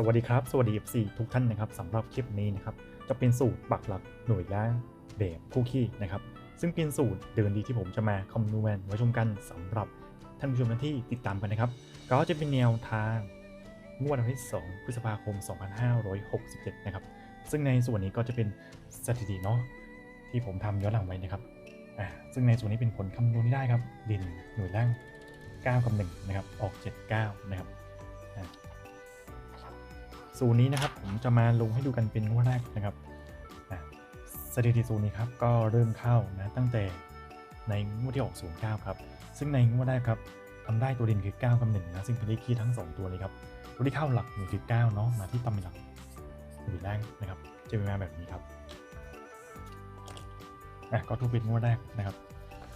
สวัสดีครับ สวัสดี FC ทุกท่านนะครับสำหรับคลิปนี้นะครับจะเป็นสูตรปักหลักหน่วยย่างแบบคู่ขี้นะครับ ซึ่งเป็นสูตรเดินดีที่ผมจะมาคำนวณไว้ชมกันสำหรับท่านผู้ชมท่านที่ติดตามกันนะครับ ก็จะเป็นแนวทางงวดวันที่ 2 พฤษภาคม 2567 นะครับ ซึ่งในส่วนนี้ก็จะเป็นสถิติเนาะที่ผมทำย้อนหลังไว้นะครับอ่าซึ่งในส่วนนี้เป็นผลคำนวณที่ได้ครับดินหน่วยล่าง 9 กับ 1 นะครับ ออก 7 9 นะครับ สูตรนี้นะครับผมจะมาลงให้ดูกันเป็นงวดแรกนะครับอะสถิติสูตรนี้ครับก็เริ่มเข้านะตั้งแต่ในงวดที่ออก09ครับซึ่งในงวดแรกครับทำได้ตัวเด่นคือ9กับ1นะซึ่งเป็นเลขคีย์ทั้ง 2 ตัวเลยครับตัวที่เข้าหลักหนึ่งคือ9เนาะมาที่ตำแหน่งหลักหนึ่งแรกนะครับจะเป็นมาแบบนี้ครับอะก็ทุกเป็นงวดแรกนะครับ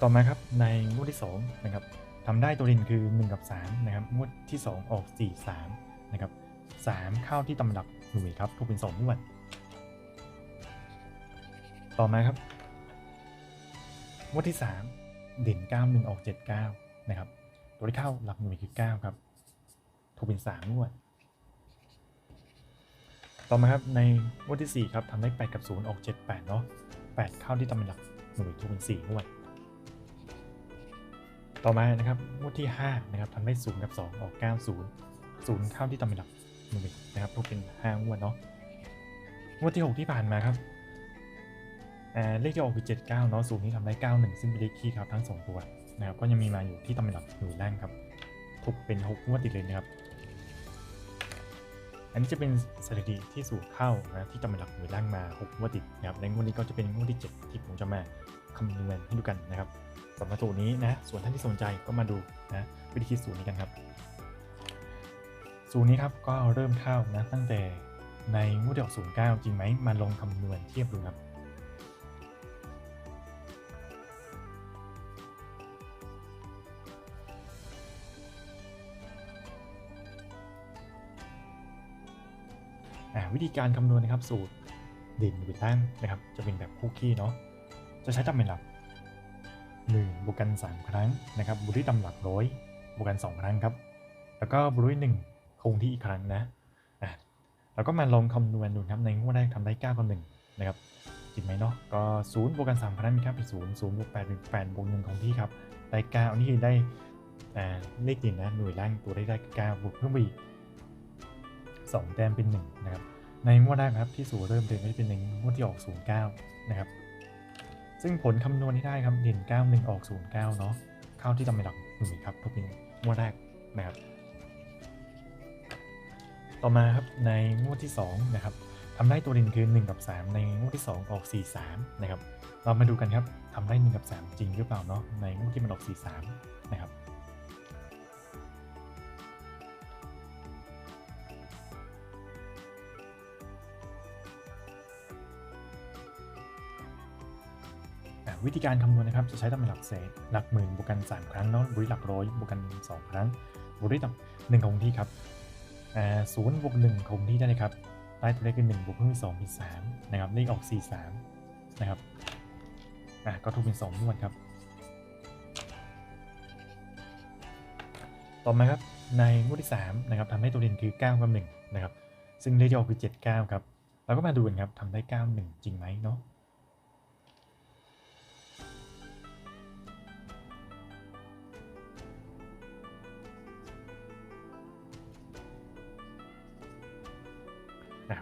ต่อมาครับในงวดที่2นะครับทำได้ตัวเด่นคือ 1 กับ3นะครับงวดที่ 2 ออก 4 3นะครับ 3เข้าที่ตำรับหน่วยครับถูกเป็น2งวดต่อมาครับงวดที่ 3 เด่น9 1ออก7 9นะครับ ตัวที่เข้าหลักหน่วยคือ 9 ครับถูกเป็น3งวด ต่อมาครับในงวดที่ 4 ครับทำได้ 8 กับ 0 ออก 7 8 เนาะ8 เข้าที่ตำแหน่งหลักหน่วยถูกเป็น4งวด ต่อมานะครับงวดที่ 5 นะครับทำได้ 0 กับ 2 ออก 9 0 0 เข้าที่ตำแหน่งหลัก หน่วยนะครับถูกเป็น5งวดเนาะงวดที่ 6 ที่ผ่านมาครับเลขที่ออกคือ79เนาะศูนย์นี้ทำได้91ซึ่งเป็นเลขคีย์ครับทั้ง 2 ตัวนะครับก็ยังมีมาอยู่ที่ตำแหน่งหลักหน่วยล่างครับถูกเป็น6งวดติดเลยนะครับ อันนี้จะเป็นสถิติที่สูตรเข้านะที่ตำแหน่งหลักหน่วยล่างมา6งวดติดนะครับและงวดนี้ก็จะเป็นงวดที่ 7 ที่ผมจะมาคำนวณให้ดูกันนะครับสำหรับสูตรนี้นะส่วนท่านที่สนใจก็มาดูนะวิธีคิดสูตรนี้กันครับ สูตรนี้ครับก็เริ่มเข้านะตั้งแต่ในงวดที่ออก09จริงไหมมาลองคำนวณเทียบดูครับวิธีการคำนวณนะครับสูตรเด่นวิดล่างนะครับ จะเป็นแบบคู่ขี้เนาะจะใช้ตำแหน่งหลัก1บวกกัน 3 ครั้งนะครับบุรีตำหลักร้อยบวกกัน 2 ครั้งครับ แล้วก็บุรีหนึ่ง คงที่อีกครั้งนะอะแล้วก็มาลองคำนวณดูครับในงวดแรกทำได้9กับ1นะครับจริงไหมเนาะก็0บวกกัน3ครั้งมีค่าเป็น0 0บวก8เป็น8บวก1ของที่ครับได้9อันนี้คือได้อ่าเลขเด่นนะหน่วยล่างตัวได้ได้9บวกเพิ่มไปอีก2แต้มเป็น1นะครับในงวดแรกครับที่สูตรเริ่มเดินก็จะเป็นในงวดที่ออก 09 นะครับ ซึ่งผลคำนวณที่ได้ครับเด่น 91 ออก 09 เนาะเข้าที่ตำแหน่งหลักหน่วยครับทุกเป็นงวดแรกนะครับ ต่อมาครับในงวดที่2นะครับทำได้ตัวด่นคือ 1 กับ 3 ในงวดที่ 2 ออก 43นะครับเรามาดูกันครับทำได้ 1 กับ 3 จริงหรือเปล่าเนาะในงวดที่มันออก43นะครับวิธีการคำนวณนะครับจะใช้ตำแหน่งหลักเศษหลักหมื่นบวกกัน 3 ครั้งเนาะบริหลักร้อยบวกกัน 2 ครั้งบริหลักหนึ่งคงที่ครับ ศูนย์บวกหนึ่งคงที่ได้เลยครับได้ตัวเลขคือหนึ่งบวกเพิ่มเป็นสองเป็นสามนะครับเลขออกสี่สามนะครับอะก็ถูกเป็นสองนวดครับ ต่อมาครับในงวดที่3นะครับทำให้ตัวเด่นคือ9กับ1นะครับ ซึ่งเลขที่ออกคือ79ครับเราก็มาดูกันครับทำได้91จริงไหมเนาะ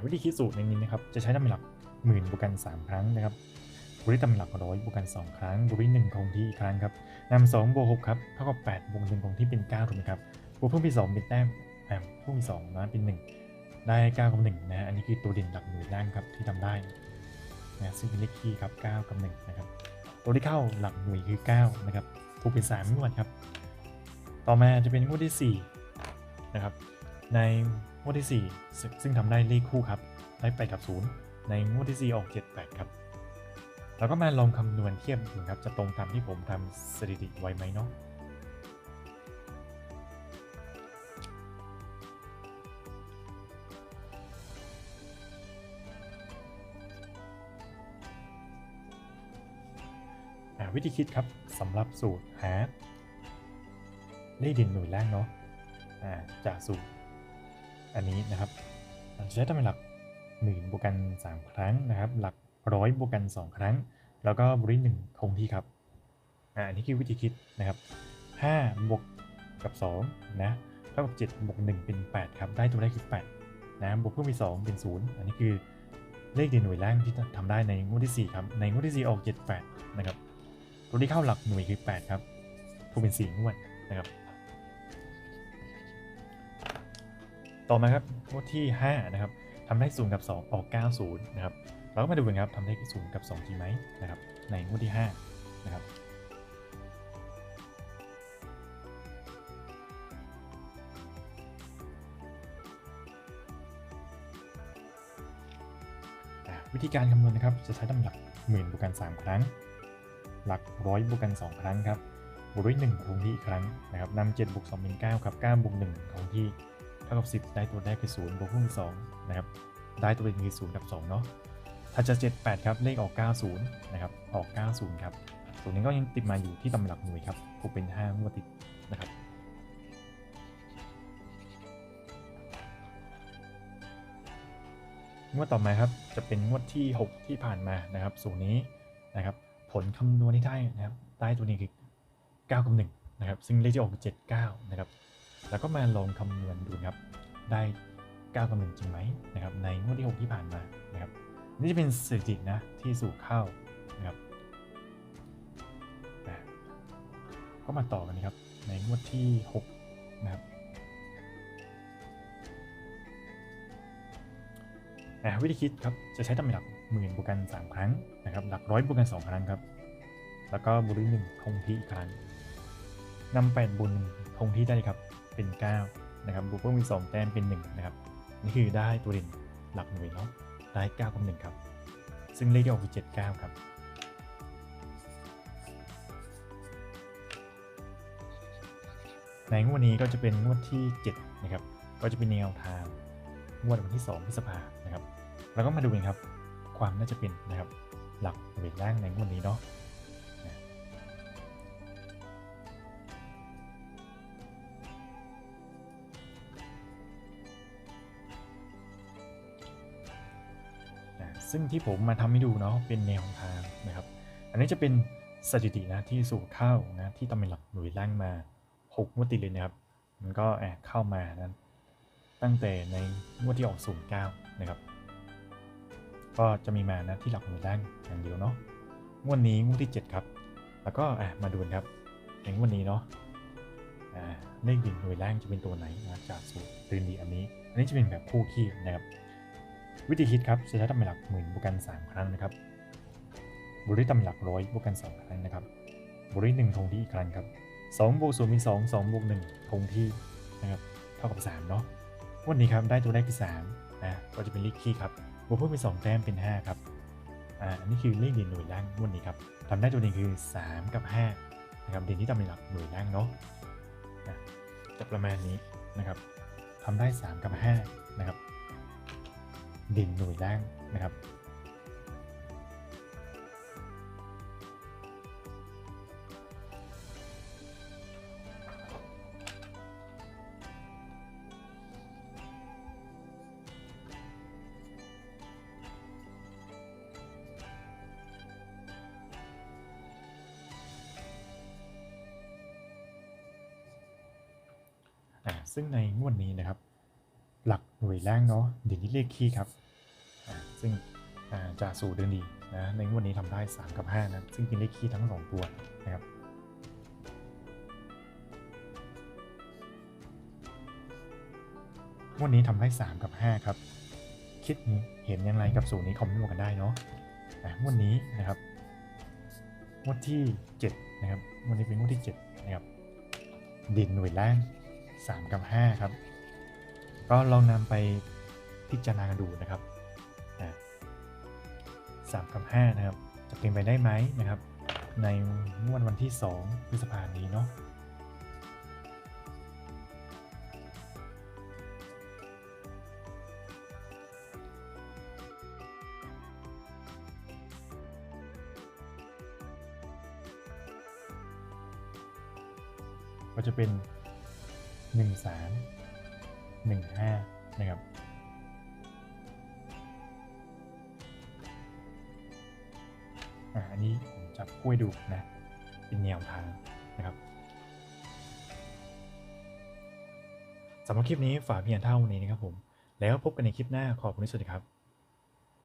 วิธีคิดสูตรในนี้นะครับ จะใช้ตำหน่งหลักหมื่นบวกกัน 3 ครั้งนะครับบริตำหลักร้อยบวกกัน 2 ครั้งบริหนึ่งคงที่อีกครั้งครับนำสองบวกหกครับเท่ากับ8บวกหนึ่งคงที่เป็น9ถูกไหมครับบวกเพิ่มเป็น2เป็นแต้มอ่าเพิ่มเป็น2นะเป็น1ได้9กับ1นะฮะอันนี้คือตัวเด่นหลักหน่วยล่างครับที่ทำได้นะซึ่งเป็นเลขคีย์ครับ9กับ1นะครับตัวที่เข้าหลักหน่วยคือ9นะครับถูกเป็น3งวดครับ ต่อมาจะเป็นงวดที่4นะครับ ในงวดที่ 4 ซึ่งซึ่งทำได้เลขคู่ครับได้8กับ 0 ในงวดที่ 4 ออก 7 8 ครับแล้วก็มาลองคำนวณเทียบดูครับ จะตรงตามที่ผมทำสถิติไว้ไหมเนาะวิธีคิดครับสำหรับสูตรหาเลขเด่นหน่วยแรกเนาะจากสูตร อันนี้นะครับจะใช้ตำแหน่งหลักหมื่นบวกกัน 3 ครั้งนะครับ หลักร้อยบวกกัน 2 ครั้ง แล้วก็บริหนึ่งคงที่ครับอ่าอันนี้คือวิธีคิดนะครับ5บวกกับ2นะเท่ากับ7บวก1เป็น 8 ครับ ได้ตัวเลขคือ8นะบวกเพิ่มไป2เป็น 0 อันนี้คือเลขเด่นหน่วยแรกที่ทำได้ในงวดที่ 4 ครับ ในงวดที่ 4 ออก 78 นะครับ ตัวที่เข้าหลักหน่วยคือ 8 ครับถูกเป็น 4 งวดนะครับ ต่อมาครับงวดที่ 5 นะครับทำได้0กับ 2 ออก 90 นะครับ เราก็มาดูกันครับทำได้0กับ2จริงไหมนะครับ ในงวดที่ 5 นะครับวิธีการคำนวณนะครับ จะใช้ตำหลักหมื่นบวกกัน 3 ครั้ง หลักร้อยบวกกัน 2 ครั้งครับ บวกด้วย1คงที่อีกครั้งนะครับนำ7บวก2เป็น9ครับ9บวก1คงที่ ท่ากับ 10 ได้ตัวแรกคือ0บวกพิ่ม2นะครับ ได้ตัวเองคือ0กับ2เนาะถ้าจะ78 ครับ เลขออก 90 นะครับ ออก 90 ครับส่วนนี้ก็ยังติดมาอยู่ที่ตำหลักหน่วยครับถูกเป็น5งวดติดนะครับ งวดต่อมาครับจะเป็นงวดที่ 6 ที่ผ่านมานะครับ สูตรนี้นะครับ ผลคำนวณที่ได้นะครับได้ตัวนี้คือ9กับ1นะครับ ซึ่งเลขที่ออก79นะครับ แล้วก็มาลองคำนวณดูครับ ได้9กับ1จริงไหมนะครับ ในงวดที่ 6 ที่ผ่านมานะครับ นี่จะเป็นสถิตินะที่สู่เข้านะครับก็มาต่อกันนะครับ ในงวดที่ 6 นะครับวิธีคิดครับ จะใช้ตำแหน่งหลักหมื่นบวกกัน 3 ครั้งนะครับ หลักร้อยบวกกัน 2 ครั้งครับ แล้วก็บวกด้วยหนึ่งคงที่อีกครั้งนำแปดบวกหนึ่งคงที่ได้ครับ เป็น 9 นะครับบวกเพิ่มอีก2แต้มเป็น 1 นะครับ นี่คือได้ตัวเด่นหลักหน่วยเนาะได้9กับ1ครับ ซึ่งเลขที่ออกคือ79 ครับในงวดนี้ก็จะเป็นงวดที่ 7 นะครับ ก็จะเป็นแนวทางงวดวันที่2พฤษภานะครับ แล้วก็มาดูกันครับ ความน่าจะเป็นนะครับ หลักเวทล่างในงวดนี้เนาะนะ ซึ่งที่ผมมาทำให้ดูเนาะเป็นแนวทางนะครับ อันนี้จะเป็นสถิตินะที่สู่เข้านะที่ตำเป็นหลักหน่วยล่างมา6งวดติดเลยนะครับ มันก็แอบเข้ามานั้นตั้งแต่ในงวดที่ออกศูนย์เก้านะครับ ก็จะมีมานะที่หลักหน่วยล่างอย่างเดียวเนาะงวดนี้งวดที่ 7 ครับ แล้วก็อะมาดูนครับในงวดนี้เนาะอ่าเลขดินหน่วยล่างจะเป็นตัวไหนนะจากสูตรตื่นดีอันนี้ อันนี้จะเป็นแบบคู่ขี้นะครับ วิธีคิดครับจะใช้ตำหน่งหลักหมื่นบวกกัน 3 ครั้งนะครับบวกด้วยตำหน่งหลักร้อยบวกกัน 2 ครั้งนะครับบวกด้วย1คงที่อีกครั้งครับ2บวก0เป็น2 2บวก1คงที่นะครับเท่ากับ 3 เนาะวันนี้ครับได้ตัวแรกคือ3นะก็จะเป็นเลขคี่ครับบวกเพิ่มเป็น2แต้มเป็น 5 ครับอ่าอันนี้คือเลขเด่นหน่วยล่างวันนี้ครับทำได้ตัวนี้คือ 3 กับ5นะครับเด่นที่ตำหน่งหลักหน่วยล่างเนาะจะประมาณนี้นะครับทำได้ 3 กับ5นะครับ ด่นหน่ยล่างนะครับ ซึ่งในงวดนี้นะครับ หน่วยแรกเนาะเด่นที่เลขคี่ครับ ซึ่งจะสู่เดินดีนะในวดนี้ทำได้ 3 กับ 5 นะ ซึ่งเป็นเลขคี่ทั้ง 2 ตัวนะครับวดนี้ทำได้ 3 กับ 5 ครับ คิดเห็นอย่างไรกับสูตรนี้คอมเมนต์บอกกันได้เนาะวดนี้นะครับงวดที่ 7 นะครับวดนี้เป็นงวดที่ 7 นะครับ ดินหน่วยล่าง 3 กับ 5 ครับ ก็ลองนำไปพิจารณาดูนะครับอ่า3กับ5นะครับ จะเป็นไปได้ไหมนะครับ ในงวดวันที่ 2 พฤษภาคมนี้เนาะก็จะเป็น 1 3 15 นะครับ อันนี้ผมจับกล้วยดูนะ เป็นแนวทางนะครับสำหรับคลิปนี้ฝากเพียงเท่านี้นะครับผม แล้วพบกันในคลิปหน้าขอบคุณที่สุดครับ